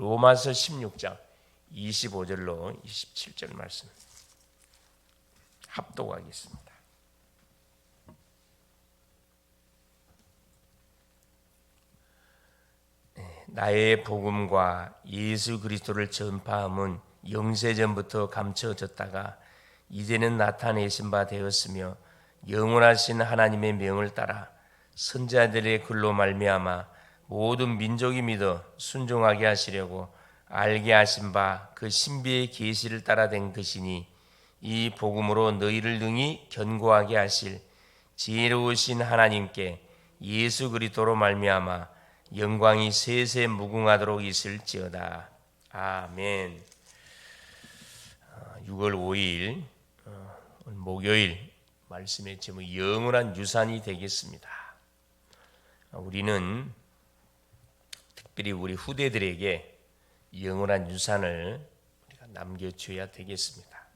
로마서 16장 25절로 27절 말씀 합독하겠습니다. 네, 나의 복음과 예수 그리스도를 전파함은 영세 전부터 감춰졌다가 이제는 나타내신 바 되었으며 영원하신 하나님의 명을 따라 선자들의 글로 말미암아 모든 민족이 믿어 순종하게 하시려고 알게 하신 바 그 신비의 계시를 따라 된 것이니 이 복음으로 너희를 능히 견고하게 하실 지혜로우신 하나님께 예수 그리스도로 말미암아 영광이 세세 무궁하도록 있을지어다. 아멘. 6월 5일 어, 목요일 말씀의 제목 영원한 유산이 되겠습니다. 우리는 특별히 우리 후대들에게 영원한 유산을 우리가 남겨줘야 되겠습니다.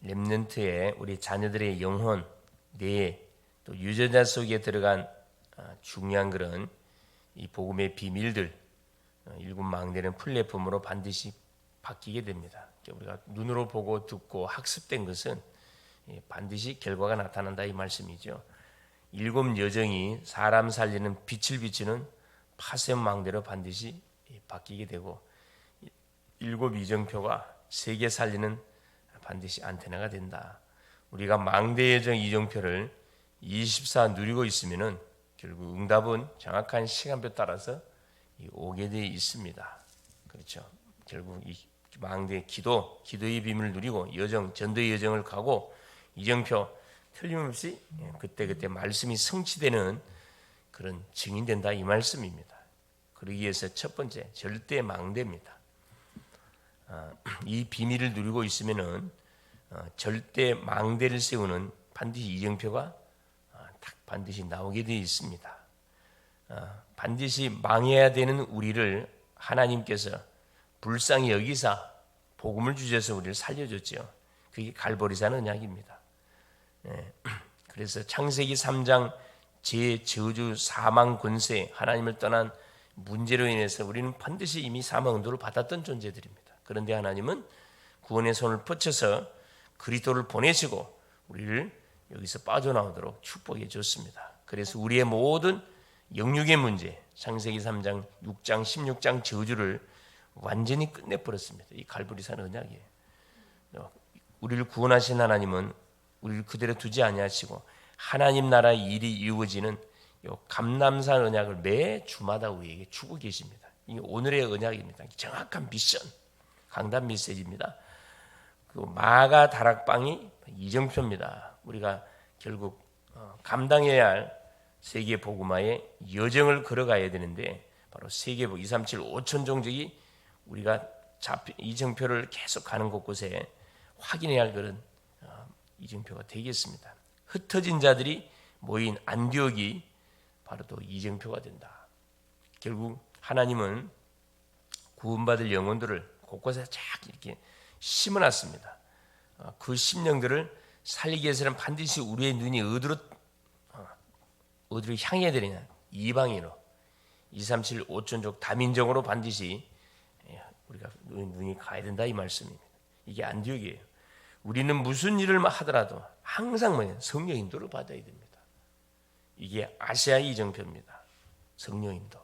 렘넌트의 우리 자녀들의 영혼, 뇌, 또 유전자 속에 들어간 어, 중요한 그런 이 복음의 비밀들, 어, 일곱 망대는 플랫폼으로 반드시 바뀌게 됩니다. 우리가 눈으로 보고 듣고 학습된 것은 예, 반드시 결과가 나타난다 이 말씀이죠. 일곱 여정이 사람 살리는 빛을 비추는 파쇄망대로 반드시 바뀌게 되고 일곱 이정표가 세계 살리는 반드시 안테나가 된다. 우리가 망대 예정 이정표를 24 누리고 있으면은 결국 응답은 정확한 시간표 따라서 오게 되어 있습니다. 그렇죠. 결국 이 망대 기도, 기도의 비밀을 누리고 여정, 전도의 여정을 가고 이정표 틀림없이 그때 그때 말씀이 성취되는 그런 증인된다 이 말씀입니다. 그러기 위해서 첫 번째 절대 망대입니다. 아, 이 비밀을 누리고 있으면은 어, 절대 망대를 세우는 반드시 이정표가 아, 반드시 나오게 되어 있습니다. 아, 반드시 망해야 되는 우리를 하나님께서 불쌍히 여기사 복음을 주셔서 우리를 살려줬죠. 그게 갈보리산 언약입니다. 예, 그래서 창세기 3장 제 저주 사망 권세 하나님을 떠난 문제로 인해서 우리는 반드시 이미 사망 은도를 받았던 존재들입니다. 그런데 하나님은 구원의 손을 뻗쳐서 그리스도를 보내시고 우리를 여기서 빠져나오도록 축복해 줬습니다. 그래서 우리의 모든 영육의 문제, 창세기 3장, 6장, 16장 저주를 완전히 끝내버렸습니다. 이 갈보리산 언약이에요. 우리를 구원하신 하나님은 우리를 그대로 두지 아니하시고 하나님 나라의 일이 이루어지는 감남산 언약을 매 주마다 우리에게 주고 계십니다. 이 오늘의 언약입니다. 정확한 미션, 강단 메시지입니다. 그 마가 다락방이 이정표입니다. 우리가 결국 어, 감당해야 할 세계 복음화의 여정을 걸어가야 되는데 바로 세계 2, 3, 7, 5천 종족이 우리가 이정표를 계속 가는 곳곳에 확인해야 할 그런 어, 이정표가 되겠습니다. 흩어진 자들이 모인 안디옥이 바로 또 이정표가 된다. 결국 하나님은 구원받을 영혼들을 곳곳에 쫙 이렇게 심어놨습니다. 어, 그 심령들을 살리기 위해서는 반드시 우리의 눈이 어디로 어, 어디로 향해야 되느냐 이방인으로 237 5천족 다민족으로 반드시 예, 우리가 눈이 가야 된다 이 말씀입니다. 이게 안디옥이에요. 우리는 무슨 일을 하더라도 항상 뭐냐 성령 인도를 받아야 됩니다. 이게 아시아 이정표입니다. 성령 인도.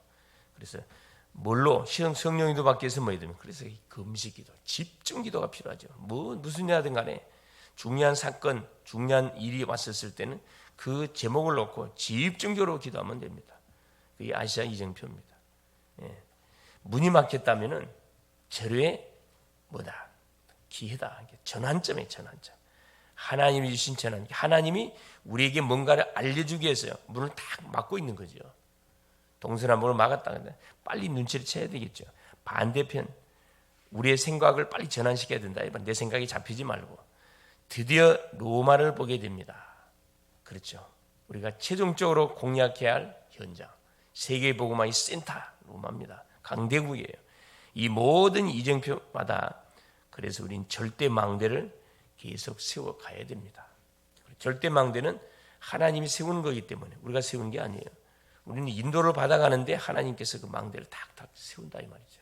그래서 뭘로 성령 인도 받기 위해서 뭐야 되면 그래서 금식 기도, 집중 기도가 필요하죠. 뭐 무슨 일 하든 간에 중요한 사건, 중요한 일이 왔었을 때는 그 제목을 놓고 집중적으로 기도하면 됩니다. 그게 아시아 이정표입니다. 예. 문이 막혔다면은 절의 뭐다 기회다 전환점에 전환점. 하나님이 주신 전환. 하나님이 우리에게 뭔가를 알려주기 위해서요. 문을 딱 막고 있는 거죠. 동서남북을 막았다. 근데 빨리 눈치를 채야 되겠죠. 반대편 우리의 생각을 빨리 전환시켜야 된다. 내 생각이 잡히지 말고 드디어 로마를 보게 됩니다. 그렇죠. 우리가 최종적으로 공략해야 할 현장. 세계 복음화의 센터 로마입니다. 강대국이에요. 이 모든 이정표마다 그래서 우린 절대 망대를 계속 세워 가야 됩니다. 절대 망대는 하나님이 세우는 거기 때문에 우리가 세운 게 아니에요. 우리는 인도를 받아가는데 하나님께서 그 망대를 탁탁 세운다 이 말이죠.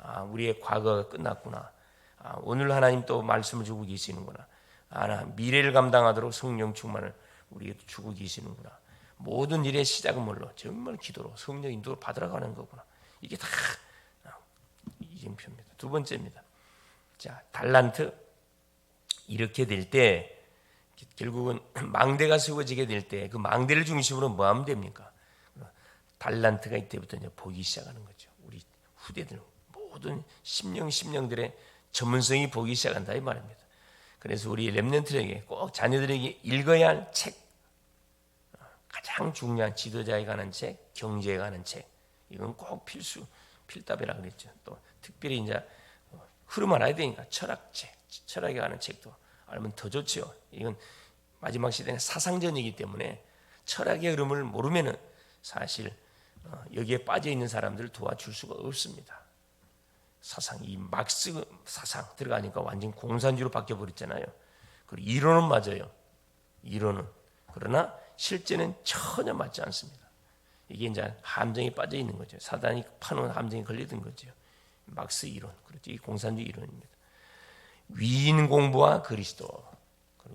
아, 우리의 과거가 끝났구나. 아, 오늘 하나님 또 말씀을 주고 계시는구나. 아, 나 미래를 감당하도록 성령 충만을 우리에게 주고 계시는구나. 모든 일의 시작은 뭘로? 정말 기도로 성령 인도를 받으러 가는 거구나. 이게 다 아, 이정표입니다. 두 번째입니다. 자, 달란트 이렇게 될 때 결국은 망대가 세워지게 될 때 그 망대를 중심으로 뭐 하면 됩니까? 달란트가 이때부터 이제 보기 시작하는 거죠. 우리 후대들 모든 심령 심령들의 전문성이 보기 시작한다 이 말입니다. 그래서 우리 렘넌트에게 꼭 자녀들에게 읽어야 할 책, 가장 중요한 지도자에 관한 책, 경제에 관한 책, 이건 꼭 필수 필답이라 그랬죠. 또 특별히 이제 흐름 알아야 되니까 철학책, 철학에 관한 책도 알면 더 좋죠. 이건 마지막 시대는 사상전이기 때문에 철학의 흐름을 모르면은 사실 어, 여기에 빠져 있는 사람들을 도와줄 수가 없습니다. 사상 이 막스 사상 들어가니까 완전 공산주의로 바뀌어 버렸잖아요. 그리고 이론은 맞아요. 이론은 그러나 실제는 전혀 맞지 않습니다. 이게 이제 함정에 빠져 있는 거죠. 사단이 파놓은 함정에 걸리던 거죠. 막스 이론, 그렇죠. 이 공산주의 이론입니다. 위인 공부와 그리스도.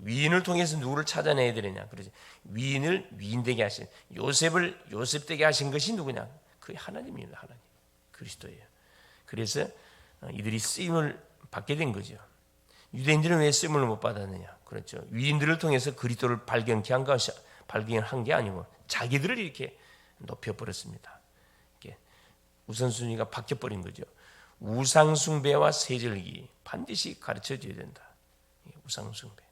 위인을 통해서 누구를 찾아내야 되느냐? 그러지. 위인을 위인되게 하신 요셉을 요셉되게 하신 것이 누구냐? 그 하나님입니다. 하나님. 그리스도예요. 그래서 이들이 쓰임을 받게 된 거죠. 유대인들은 왜 쓰임을 못 받았느냐? 그렇죠. 위인들을 통해서 그리스도를 발견케 한 것이 발견한 게 아니고 자기들을 이렇게 높여 버렸습니다. 우선순위가 바뀌어 버린 거죠. 우상숭배와 세절기 반드시 가르쳐 줘야 된다. 우상숭배.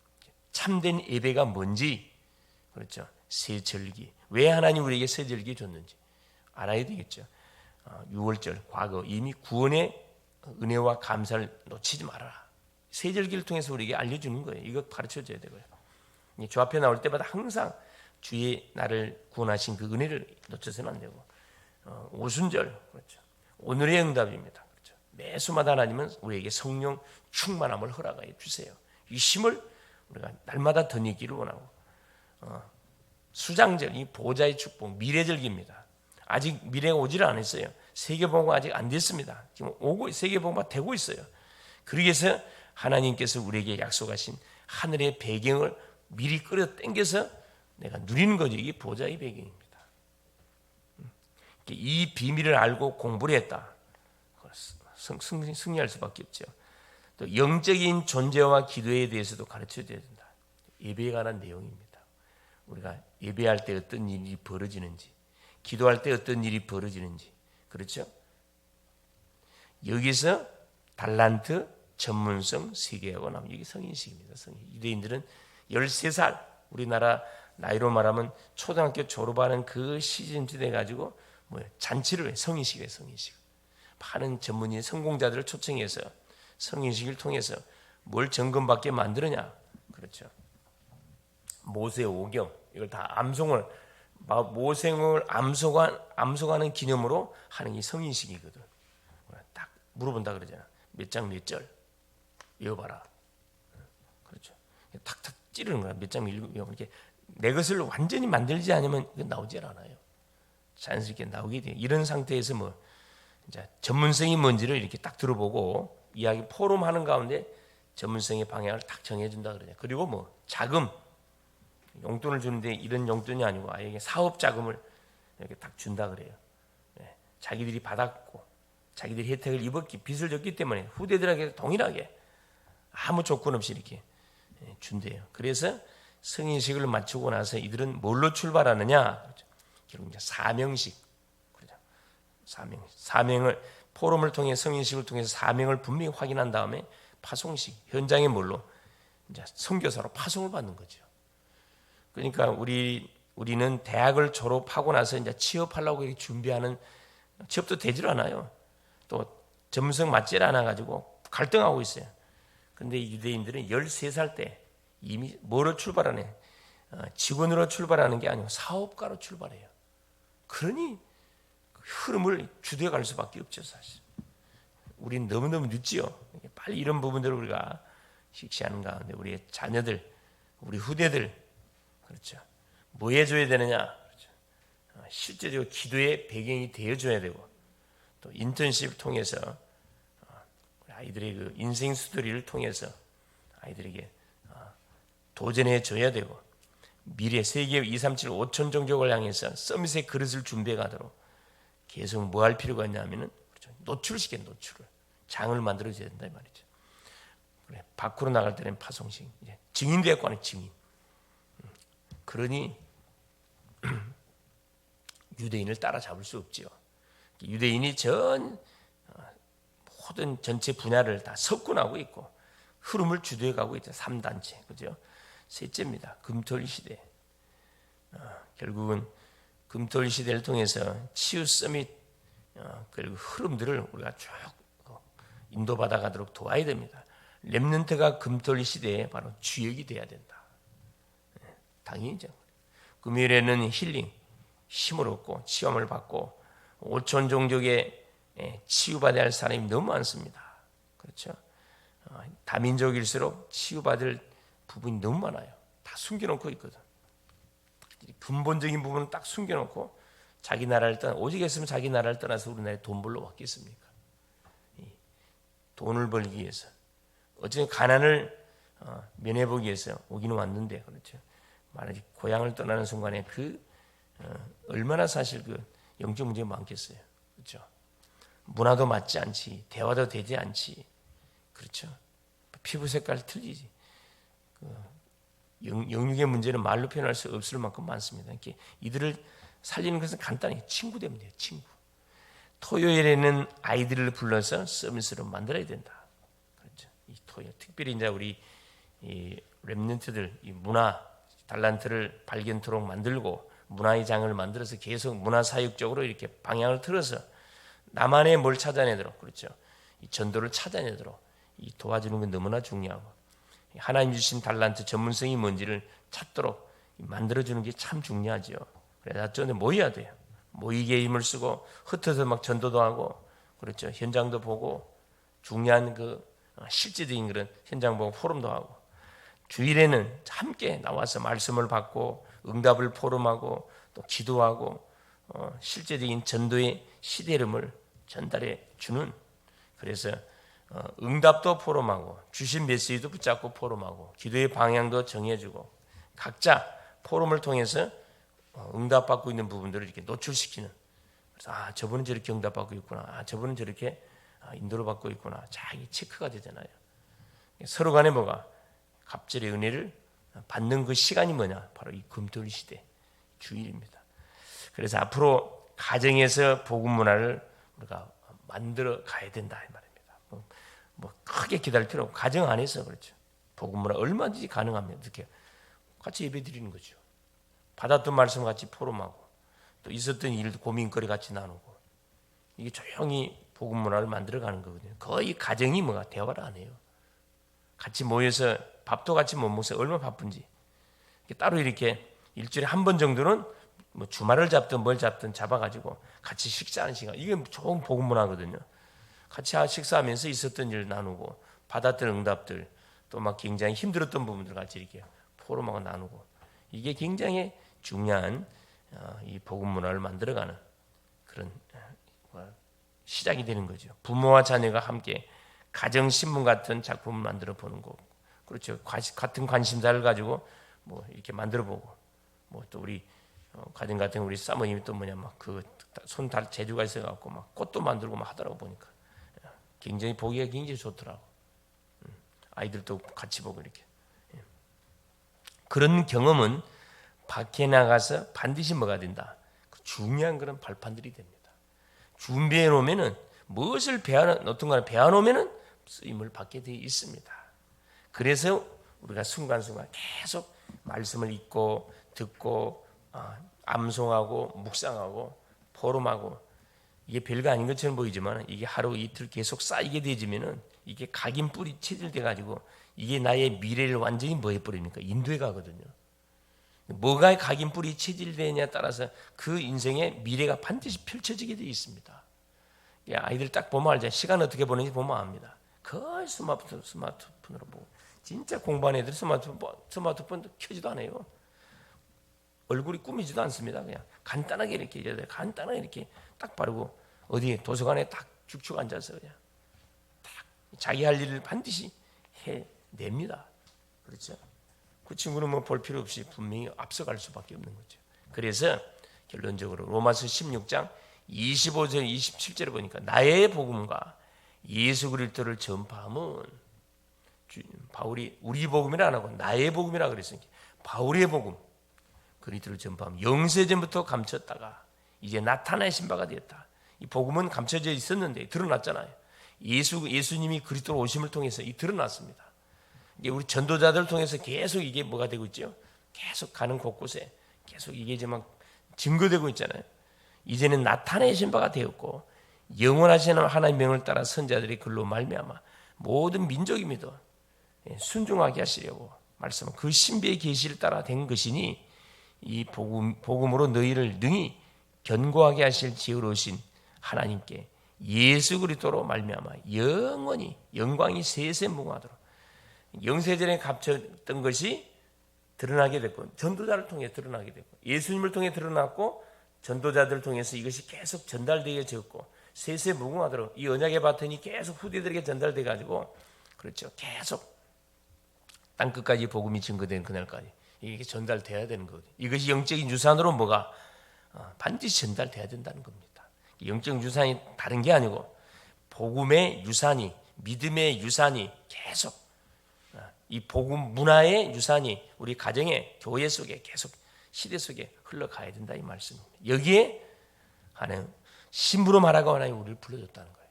참된 예배가 뭔지 그렇죠. 세절기. 왜 하나님 우리에게 세절기 줬는지 알아야 되겠죠. 6월절 어, 과거 이미 구원의 은혜와 감사를 놓치지 말아라. 세절기를 통해서 우리에게 알려주는 거예요. 이거 가르쳐 줘야 되고요. 주 앞에 나올 때마다 항상 주의 나를 구원하신 그 은혜를 놓쳐서는 안 되고 어, 오순절 그렇죠. 오늘의 응답입니다. 매수마다 하나님은 우리에게 성령 충만함을 허락하여 주세요. 이 힘을 우리가 날마다 덧입기를 원하고 어, 수장절 이 보좌의 축복 미래절기입니다. 아직 미래가 오지를 않았어요. 세계복음가 아직 안 됐습니다. 지금 오고 세계복음가 되고 있어요. 그러기위해서 하나님께서 우리에게 약속하신 하늘의 배경을 미리 끌어 당겨서 내가 누리는 거죠. 이게 보좌의 배경입니다. 음. 이 비밀을 알고 공부를 했다. 승리할 수밖에 없죠. 또 영적인 존재와 기도에 대해서도 가르쳐 줘야 된다. 예배에 관한 내용입니다. 우리가 예배할 때 어떤 일이 벌어지는지, 기도할 때 어떤 일이 벌어지는지, 그렇죠? 여기서 달란트, 전문성, 세계하고 나면 이게 성인식입니다. 성인. 유대인들은 13살, 우리나라 나이로 말하면 초등학교 졸업하는 그 시즌쯤 돼 가지고 뭐 잔치를 해, 성인식이에요, 성인식. 많은 전문의 성공자들을 초청해서 성인식을 통해서 뭘 점검받게 만들느냐? 그렇죠. 모세 오경 이걸 다 암송을 모생을 암송한 암송하는 기념으로 하는 게 성인식이거든. 딱 물어본다 그러잖아. 몇 장 몇 절 외워봐라. 그렇죠. 탁탁 찌르는 거야. 몇 장 읽으면 이렇게 내 것을 완전히 만들지 않으면 나오질 않아요. 자연스럽게 나오게 돼. 이런 상태에서 뭐 이제 전문성이 뭔지를 이렇게 딱 들어보고 이야기 포럼 하는 가운데 전문성의 방향을 딱 정해준다 그러냐. 그리고 뭐 자금 용돈을 주는데 이런 용돈이 아니고 아예 사업 자금을 이렇게 딱 준다 그래요. 네. 자기들이 받았고 자기들이 혜택을 입었기 빚을 졌기 때문에 후대들에게 동일하게 아무 조건 없이 이렇게 예, 준대요. 그래서 성인식을 마치고 나서 이들은 뭘로 출발하느냐? 그렇죠. 결국 이제 사명식. 사명. 사명을 포럼을 통해 성인식을 통해서 사명을 분명히 확인한 다음에 파송식 현장에 뭘로 이제 선교사로 파송을 받는 거죠. 그러니까 우리 우리는 대학을 졸업하고 나서 이제 취업하려고 이렇게 준비하는 취업도 되질 않아요. 또 전문성 맞질 않아 가지고 갈등하고 있어요. 근데 유대인들은 13살 때 이미 뭐로 출발하네? 어, 직원으로 출발하는 게 아니고 사업가로 출발해요. 그러니 흐름을 주도해 갈 수밖에 없죠, 사실. 우린 너무너무 늦지요. 빨리 이런 부분들을 우리가 식시하는 가운데 우리의 자녀들, 우리 후대들, 그렇죠. 뭐 해줘야 되느냐? 그렇죠. 어, 실제적으로 기도의 배경이 되어줘야 되고, 또 인턴십을 통해서 아이들의 그 인생 스토리를 통해서 아이들에게 어, 도전해 줘야 되고 미래 세계 2, 3, 7, 5천 종족을 향해서 서밋의 그릇을 준비해 가도록 계속 뭐할 필요가 있냐면은 그렇죠. 노출시켜 노출을 장을 만들어 줘야 된다 이 말이죠. 그래 밖으로 나갈 때는 파송식 이제 증인 되고 하는 증인. 음. 그러니 유대인을 따라잡을 수 없지요. 유대인이 전 어, 모든 전체 분야를 다 석군하고 있고 흐름을 주도해 가고 있죠. 3단체. 그죠? 셋째입니다. 금토일 시대. 어, 결국은 금토일 시대를 통해서 치유 서밋 어, 그리고 흐름들을 우리가 쭉 어, 인도받아 가도록 도와야 됩니다. 렘넌트가 금토일 시대에 바로 주역이 돼야 된다. 예, 당연히죠. 금요일에는 힐링, 힘을 얻고 치험을 받고 오천 종족의 예, 치유받아야 할 사람이 너무 많습니다. 그렇죠? 어, 다민족일수록 치유받을 부분이 너무 많아요. 다 숨겨놓고 있거든. 근본적인 부분은 딱 숨겨놓고 자기 나라를 떠나 오직 했으면 자기 나라를 떠나서 우리나라에 돈 벌러 왔겠습니까? 돈을 벌기 위해서 어쨌든 가난을 어, 면해보기 위해서 오기는 왔는데 그렇죠. 말하지 고향을 떠나는 순간에 그 어, 얼마나 사실 그 영적 문제가 많겠어요. 그렇죠. 문화도 맞지 않지, 대화도 되지 않지, 그렇죠. 피부 색깔 틀리지. 그 영, 영육의 문제는 말로 표현할 수 없을 만큼 많습니다. 이렇게 이들을 살리는 것은 간단히 친구 돼요. 친구. 토요일에는 아이들을 불러서 서비스로 만들어야 된다. 그렇죠. 이 토요일 특별히 이제 우리 이 렘넌트들 이 문화 달란트를 발견토록 만들고 문화의 장을 만들어서 계속 문화 사육적으로 이렇게 방향을 틀어서 나만의 뭘 찾아내도록 그렇죠. 이 전도를 찾아내도록 이 도와주는 건 너무나 중요하고 하나님 주신 달란트 전문성이 뭔지를 찾도록 만들어주는 게 참 중요하죠. 그래서 전에 모여야 돼요. 모이게 힘을 쓰고 흩어서 막 전도도 하고 그렇죠. 현장도 보고 중요한 그 실제적인 그런 현장 보고 포럼도 하고 주일에는 함께 나와서 말씀을 받고 응답을 포럼하고 또 기도하고 어, 실제적인 전도의 시대름을 전달해 주는 그래서 어, 응답도 포럼하고 주신 메시지도 붙잡고 포럼하고 기도의 방향도 정해주고 각자 포럼을 통해서 어, 응답받고 있는 부분들을 이렇게 노출시키는. 그래서 아 저분은 저렇게 응답받고 있구나. 아 저분은 저렇게 아, 인도를 받고 있구나. 자 이게 체크가 되잖아요. 서로 간에 뭐가 갑절의 은혜를 받는 그 시간이 뭐냐? 바로 이 금토일 시대 주일입니다. 그래서 앞으로 가정에서 복음 문화를 우리가 만들어 가야 된다 이 뭐, 뭐 크게 기다릴 필요 없고 가정 안에서 그렇죠. 복음문화 얼마든지 가능하면 이렇게 같이 예배 드리는 거죠. 받았던 말씀 같이 포럼하고 또 있었던 일도 고민거리 같이 나누고 이게 조용히 복음 문화를 만들어 가는 거거든요. 거의 가정이 뭐가 대화를 안 해요. 같이 모여서 밥도 같이 못 먹어서 얼마나 바쁜지 따로 이렇게 일주일에 한 번 정도는 뭐 주말을 잡든 뭘 잡든 잡아가지고 같이 식사하는 시간 이게 좋은 복음 문화거든요. 같이 식사하면서 있었던 일 나누고 받았던 응답들 또 막 굉장히 힘들었던 부분들 같이 이렇게 포럼하고 나누고 이게 굉장히 중요한 어, 이 복음 문화를 만들어가는 그런 어, 시작이 되는 거죠. 부모와 자녀가 함께 가정 신문 같은 작품을 만들어 보는 거 그렇죠. 같은 관심사를 가지고 뭐 이렇게 만들어 보고 뭐 또 우리 어, 가정 같은 우리 사모님이 또 뭐냐 막 그 손 달 재주가 있어 갖고 막 꽃도 만들고 막 하더라고 보니까 굉장히 보기가 굉장히 좋더라고. 음, 아이들도 같이 보고 이렇게. 예. 그런 경험은 밖에 나가서 반드시 뭐가 된다. 그 중요한 그런 발판들이 됩니다. 준비해 놓으면은 무엇을 배워놓 어떤 걸 배워 놓으면은 쓰임을 받게 되어 있습니다. 그래서 우리가 순간순간 계속 말씀을 읽고 듣고 아, 암송하고 묵상하고 포럼하고 이게 별거 아닌 것처럼 보이지만 이게 하루 이틀 계속 쌓이게 되지면은 이게 각인 뿌리 체질돼 가지고 이게 나의 미래를 완전히 뭐 해버립니까? 인도에 가거든요. 뭐가 각인 뿌리 체질되냐에 따라서 그 인생의 미래가 반드시 펼쳐지게 되어 있습니다. 아이들 딱 보면 알죠. 시간 어떻게 보내는지 보면 압니다. 거의 스마트폰, 스마트폰으로 보고. 진짜 공부하는 애들 스마트폰, 스마트폰 켜지도 않아요. 얼굴이 꾸미지도 않습니다. 그냥 간단하게 이렇게 간단하게 이렇게 딱 바르고 어디 도서관에 딱 죽축 앉아서 그냥 딱 자기 할 일을 반드시 해냅니다. 그렇죠? 그 친구는 뭐 볼 필요 없이 분명히 앞서갈 수밖에 없는 거죠. 그래서 결론적으로 로마서 16장 25절 27절에 보니까 나의 복음과 예수 그리스도를 전파함은 주- 바울이 우리 복음이라 안 하고 나의 복음이라 그랬으니까 바울의 복음 그리스도를 전파함 영세전부터 감췄다가 이제 나타나신 바가 되었다. 이 복음은 감춰져 있었는데 드러났잖아요. 예수 예수님이 그리스도 오심을 통해서 이 드러났습니다. 이제 우리 전도자들을 통해서 계속 이게 뭐가 되고 있죠? 계속 가는 곳곳에 계속 이게 이제 막 증거되고 있잖아요. 이제는 나타내신 바가 되었고 영원하신 하나님의 명을 따라 선자들이 글로 말미암아 모든 민족입니다. 예, 순종하게 하시려고 말씀 그 신비의 계시를 따라 된 것이니 이 복음 복음으로 너희를 능히 견고하게 하실 지혜로우신 하나님께 예수 그리스도로 말미암아 영원히 영광이 세세 무궁하도록. 영세전에 갇혔던 것이 드러나게 됐고 전도자를 통해 드러나게 됐고 예수님을 통해 드러났고 전도자들을 통해서 이것이 계속 전달되어졌고 세세 무궁하도록 이 언약의 바톤이 계속 후대들에게 전달돼 가지고 그렇죠. 계속 땅 끝까지 복음이 증거된 그날까지 이게 전달돼야 되는 거거든요. 이것이 영적인 유산으로 뭐가 어, 반드시 전달돼야 된다는 겁니다. 영적 유산이 다른 게 아니고 복음의 유산이 믿음의 유산이 계속 어, 이 복음 문화의 유산이 우리 가정에 교회 속에 계속 시대 속에 흘러가야 된다 이 말씀입니다. 여기에 하는 신부로 말하고 하나님 우리를 불러줬다는 거예요.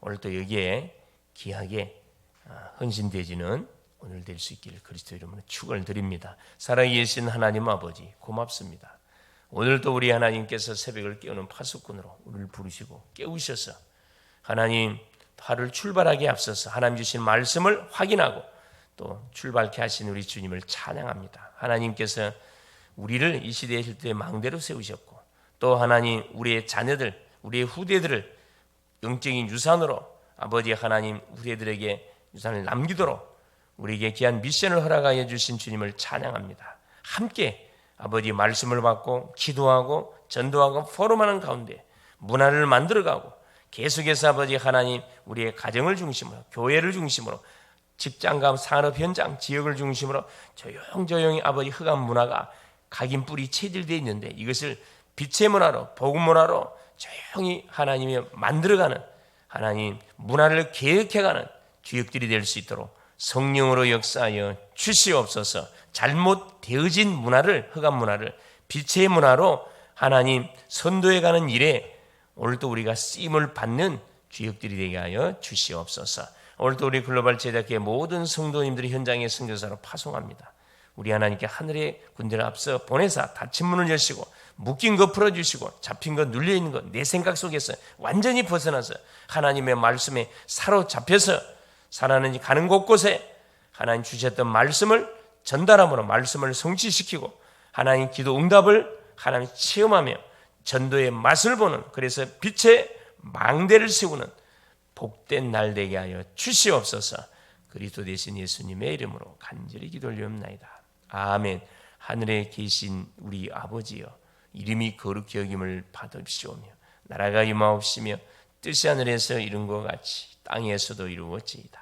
오늘 또 여기에 귀하게 아, 헌신되지는 오늘 될 수 있기를 그리스도 이름으로 축을 드립니다. 살아계신 하나님 아버지 고맙습니다. 오늘도 우리 하나님께서 새벽을 깨우는 파수꾼으로 우리를 부르시고 깨우셔서 하나님 하루를 출발하게 앞서서 하나님 주신 말씀을 확인하고 또 출발케 하신 우리 주님을 찬양합니다. 하나님께서 우리를 이 시대의 실대 망대로 세우셨고 또 하나님 우리의 자녀들 우리의 후대들을 영적인 유산으로 아버지 하나님 우리들에게 유산을 남기도록 우리에게 귀한 미션을 허락하여 주신 주님을 찬양합니다. 함께 아버지 말씀을 받고 기도하고 전도하고 포럼하는 가운데 문화를 만들어가고 계속해서 아버지 하나님 우리의 가정을 중심으로 교회를 중심으로 직장감 산업 현장 지역을 중심으로 조용조용히 아버지 흑암 문화가 각인 뿌리 체질되어 있는데 이것을 빛의 문화로 복음 문화로 조용히 하나님이 만들어가는 하나님 문화를 개혁해가는 주역들이 될 수 있도록 성령으로 역사하여 주시옵소서. 잘못되어진 문화를 흑암 문화를 빛의 문화로 하나님 선도해 가는 일에 오늘도 우리가 쓰임을 받는 주역들이 되게 하여 주시옵소서. 오늘도 우리 글로벌 제작회 모든 성도님들이 현장의 선교사로 파송합니다. 우리 하나님께 하늘의 군대를 앞서 보내사 닫힌 문을 여시고 묶인 거 풀어주시고 잡힌 거 눌려 있는 거 내 생각 속에서 완전히 벗어나서 하나님의 말씀에 사로잡혀서 살아는 가는 곳곳에 하나님 주셨던 말씀을 전달함으로 말씀을 성취시키고 하나님 기도 응답을 하나님 체험하며 전도의 맛을 보는 그래서 빛의 망대를 세우는 복된 날 되게 하여 주시옵소서. 그리스도 되신 예수님의 이름으로 간절히 기도 올리옵나이다. 아멘. 하늘에 계신 우리 아버지여 이름이 거룩히 여김을 받으시오며 나라가 임하옵시며 뜻이 하늘에서 이룬 것 같이 땅에서도 이루어지이다.